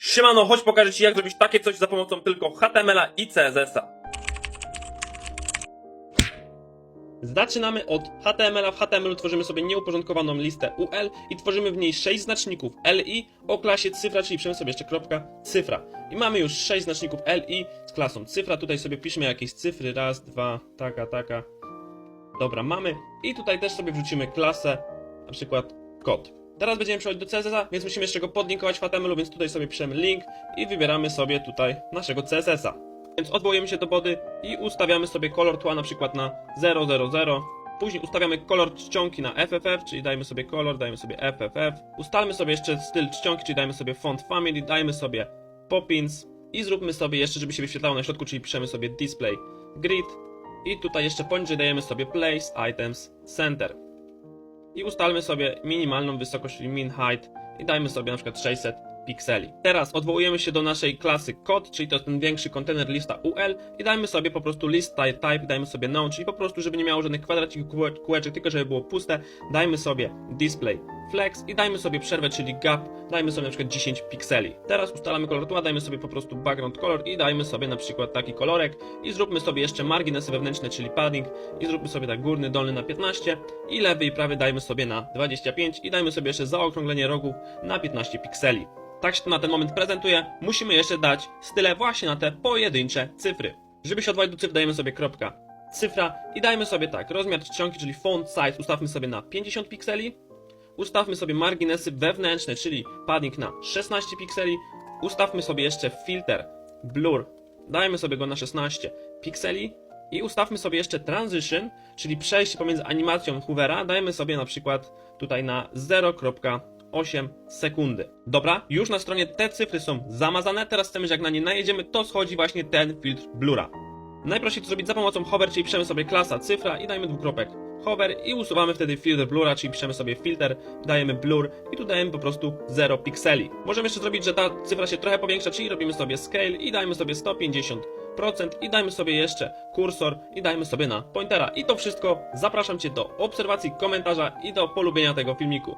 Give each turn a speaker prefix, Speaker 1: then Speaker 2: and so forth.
Speaker 1: Siemano, chodź pokażę Ci jak zrobić takie coś za pomocą tylko HTML-a i CSS-a. Zaczynamy od HTML-a. W HTML-u tworzymy sobie nieuporządkowaną listę UL i tworzymy w niej 6 znaczników LI o klasie cyfra, czyli piszemy sobie jeszcze kropka cyfra. I mamy już 6 znaczników LI z klasą cyfra. Tutaj sobie piszemy jakieś cyfry. Raz, dwa, taka, taka. Dobra, mamy. I tutaj też sobie wrzucimy klasę, na przykład kod. Teraz będziemy przechodzić do CSS-a, więc musimy jeszcze go podlinkować w HTML-u, więc tutaj sobie piszemy link i wybieramy sobie tutaj naszego CSS-a. Więc odwołujemy się do body i ustawiamy sobie kolor tła na przykład na 000. Później ustawiamy kolor czcionki na FFF, czyli dajmy sobie kolor, dajmy sobie FFF. Ustalmy sobie jeszcze styl czcionki, czyli dajmy sobie font family, dajmy sobie poppins i zróbmy sobie jeszcze, żeby się wyświetlało na środku, czyli piszemy sobie display grid i tutaj jeszcze poniżej dajemy sobie place items center. I ustalmy sobie minimalną wysokość, czyli min height i dajmy sobie na przykład 600 pikseli. Teraz odwołujemy się do naszej klasy kod, czyli to jest ten większy kontener lista UL i dajmy sobie po prostu list type, type dajmy sobie none, czyli po prostu żeby nie miało żadnych kwadracików, kółeczek, tylko żeby było puste, dajmy sobie display flex i dajmy sobie przerwę, czyli gap, dajmy sobie na przykład 10 pikseli. Teraz ustalamy kolor tła, dajmy sobie po prostu background color i dajmy sobie na przykład taki kolorek i zróbmy sobie jeszcze marginesy wewnętrzne, czyli padding i zróbmy sobie tak górny, dolny na 15 i lewy i prawy dajmy sobie na 25 i dajmy sobie jeszcze zaokrąglenie rogów na 15 pikseli. Tak się to na ten moment prezentuje. Musimy jeszcze dać style właśnie na te pojedyncze cyfry. Żeby się odwołać do cyfr dajemy sobie kropka cyfra i dajmy sobie tak, rozmiar czcionki, czyli font size ustawmy sobie na 50 pikseli, Ustawmy sobie marginesy wewnętrzne, czyli padding na 16 pikseli. Ustawmy sobie jeszcze filter blur. Dajmy sobie go na 16 pikseli. I ustawmy sobie jeszcze transition, czyli przejście pomiędzy animacją hoovera. Dajmy sobie na przykład tutaj na 0,8 sekundy. Dobra, już na stronie te cyfry są zamazane. Teraz chcemy, że jak na nie najedziemy, to schodzi właśnie ten filtr blura. Najprościej to zrobić za pomocą hover, czyli piszemy sobie klasa cyfra i dajmy dwukropek hover i usuwamy wtedy filtr blura, czyli piszemy sobie filter, dajemy blur i tu dajemy po prostu 0 pikseli. Możemy jeszcze zrobić, że ta cyfra się trochę powiększa, czyli robimy sobie scale i dajmy sobie 150% i dajmy sobie jeszcze kursor i dajmy sobie na pointera. I to wszystko zapraszam Cię do obserwacji, komentarza i do polubienia tego filmiku.